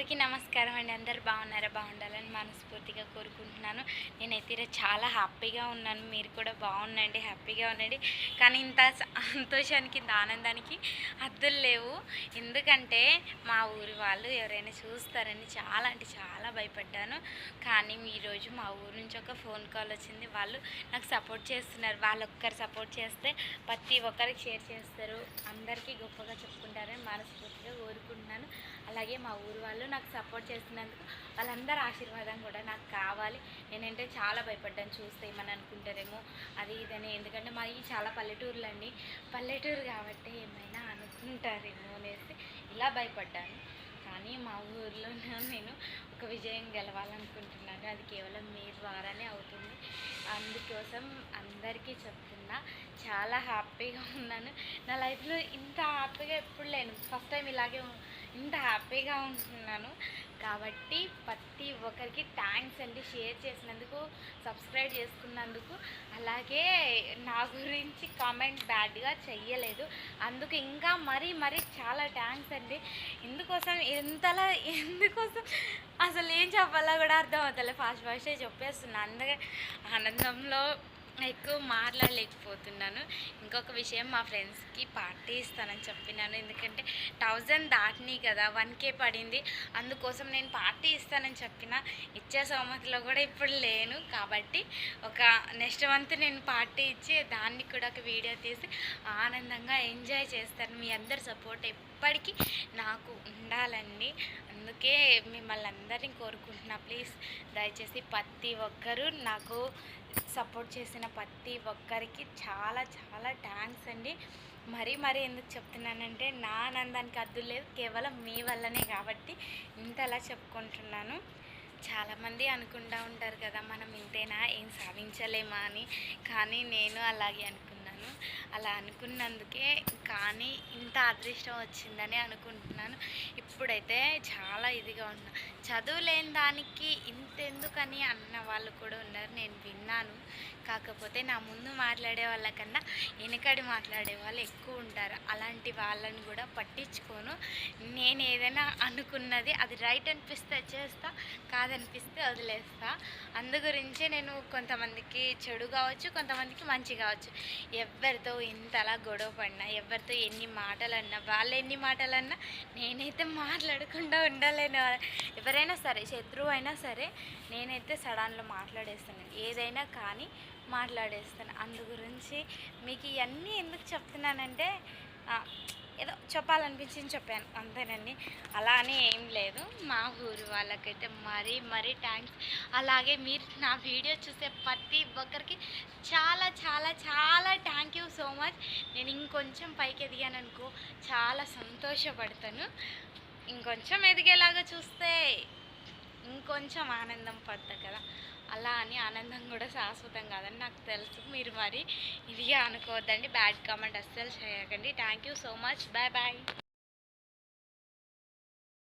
అందరికీ నమస్కారం అండి. అందరు బాగున్నారా? బాగుండాలని మనస్ఫూర్తిగా కోరుకుంటున్నాను. నేనైతే ఈరోజు చాలా హ్యాపీగా ఉన్నాను. మీరు కూడా బాగుండండి హ్యాపీగా ఉండండి. కానీ ఇంత సంతోషానికి ఇంత ఆనందానికి హద్దులు లేవు. ఎందుకంటే మా ఊరి వాళ్ళు ఎవరైనా చూస్తారని చాలా అంటే చాలా భయపడ్డాను. కానీ ఈరోజు మా ఊరు నుంచి ఒక ఫోన్ కాల్ వచ్చింది. వాళ్ళు నాకు సపోర్ట్ చేస్తున్నారు. వాళ్ళు ఒక్కరు సపోర్ట్ చేస్తే ప్రతి ఒక్కరికి షేర్ చేస్తారు. అందరికీ గొప్పగా చెప్పుకుంటారని మనస్ఫూర్తిగా కోరుకుంటున్నాను. అలాగే మా ఊరు వాళ్ళు నాకు సపోర్ట్ చేస్తున్నందుకు వాళ్ళందరి ఆశీర్వాదం కూడా నాకు కావాలి. నేనంటే చాలా భయపడ్డాను చూస్తే ఏమని అనుకుంటారేమో అది ఇదని. ఎందుకంటే మాది చాలా పల్లెటూరులు అండి. పల్లెటూరు కాబట్టి ఏమైనా అనుకుంటారేమో అనేసి ఇలా భయపడ్డాను. కానీ మా ఊర్లో నేను ఒక విజయం గెలవాలనుకుంటున్నాను. అది కేవలం మీ ద్వారానే అవుతుంది. అందుకోసం అందరికీ చెప్తున్నా చాలా హ్యాపీగా ఉన్నాను. నా లైఫ్లో ఇంత హ్యాపీగా ఎప్పుడు లేను. ఫస్ట్ టైం ఇలాగే ఇంత హ్యాపీగా ఉంటున్నాను. కాబట్టి ప్రతి ఒక్కరికి థ్యాంక్స్ అండి షేర్ చేసినందుకు సబ్స్క్రైబ్ చేసుకున్నందుకు. అలాగే నా గురించి కామెంట్ బ్యాడ్గా చెయ్యలేదు. అందుకు ఇంకా మరీ మరీ చాలా థ్యాంక్స్ అండి. ఎందుకోసం ఎంతలా ఎందుకోసం అసలు ఏం చెప్పాలో కూడా అర్థం అవుతలే ఫాస్ట్ ఫాస్టే చెప్పేస్తున్నా. అందుకే ఆనందంలో ఎక్కువ మాట్లాడలేకపోతున్నాను. ఇంకొక విషయం మా ఫ్రెండ్స్కి పార్టీ ఇస్తానని చెప్పినాను. ఎందుకంటే థౌజండ్ దాటినాయి కదా వన్ కే పడింది. అందుకోసం నేను పార్టీ ఇస్తానని చెప్పిన ఇచ్చే సోమతిలో కూడా ఇప్పుడు లేను. కాబట్టి ఒక నెక్స్ట్ మంత్ నేను పార్టీ ఇచ్చి దాన్ని కూడా ఒక వీడియో తీసి ఆనందంగా ఎంజాయ్ చేస్తాను. మీ అందరి సపోర్ట్ ఎప్పటికీ నాకు ఉండాలండి. అందుకే మిమ్మల్ని అందరినీ కోరుకుంటున్నా. ప్లీజ్ దయచేసి ప్రతి ఒక్కరూ నాకు సపోర్ట్ చేసిన ప్రతి ఒక్కరికి చాలా చాలా థ్యాంక్స్ అండి. మరీ మరీ ఎందుకు చెప్తున్నానంటే నా ఆనందానికి అద్దు లేదు. కేవలం మీ వల్లనే కాబట్టి ఇంతలా చెప్పుకుంటున్నాను. చాలామంది అనుకుంటూ ఉంటారు కదా మనం ఇంతేనా? ఏం సాధించలేమా అని. కానీ నేను అలాగే అనుకున్నాను అలా అనుకున్నందుకే కానీ ఇంత అదృష్టం వచ్చిందని అనుకుంటున్నాను. ఇప్పుడైతే చాలా ఇదిగా ఉన్నా. చదువు లేని దానికి ఎందుకని అన్న వాళ్ళు కూడా ఉన్నారు. నేను విన్నాను. కాకపోతే నా ముందు మాట్లాడే వాళ్ళకన్నా వెనకడి మాట్లాడే వాళ్ళు ఎక్కువ ఉంటారు. అలాంటి వాళ్ళని కూడా పట్టించుకోను. నేను ఏదైనా అనుకున్నది అది రైట్ అనిపిస్తే చేస్తా కాదనిపిస్తే వదిలేస్తా. అందు గురించే నేను కొంతమందికి చెడు కావచ్చు కొంతమందికి మంచి కావచ్చు. ఎవరితో ఇంతలా గొడవ పడినా ఎవరితో ఎన్ని మాటలు అన్నా వాళ్ళు ఎన్ని మాటలు అన్నా నేనైతే మాట్లాడకుండా ఉండలేను ఎవరైనా సరే శత్రువు అయినా సరే నేను నేనైతే సడాన్లో మాట్లాడేస్తాను. ఏదైనా కానీ మాట్లాడేస్తాను. అందు గురించి మీకు ఇవన్నీ ఎందుకు చెప్తున్నానంటే ఏదో చెప్పాలనిపించింది చెప్పాను. అంతేనండి. అలా అని ఏం లేదు. మా ఊరు వాళ్ళకైతే మరీ మరీ థ్యాంక్స్ అలాగే మీరు నా వీడియో చూసే ప్రతి ఒక్కరికి చాలా చాలా చాలా థ్యాంక్ యూ సో మచ్. నేను ఇంకొంచెం పైకి ఎదిగాను అనుకో చాలా సంతోషపడతాను. ఇంకొంచెం ఎదిగేలాగా చూస్తే ఇంకొంచెం ఆనందం పడతా కదా. అలా అని ఆనందం కూడా శాశ్వతం కాదని నాకు తెలుసు. మీరు మరి ఇదిగా అనుకోవద్దండి. బ్యాడ్ కామెంట్ అస్సలు చేయకండి. Thank you so much bye bye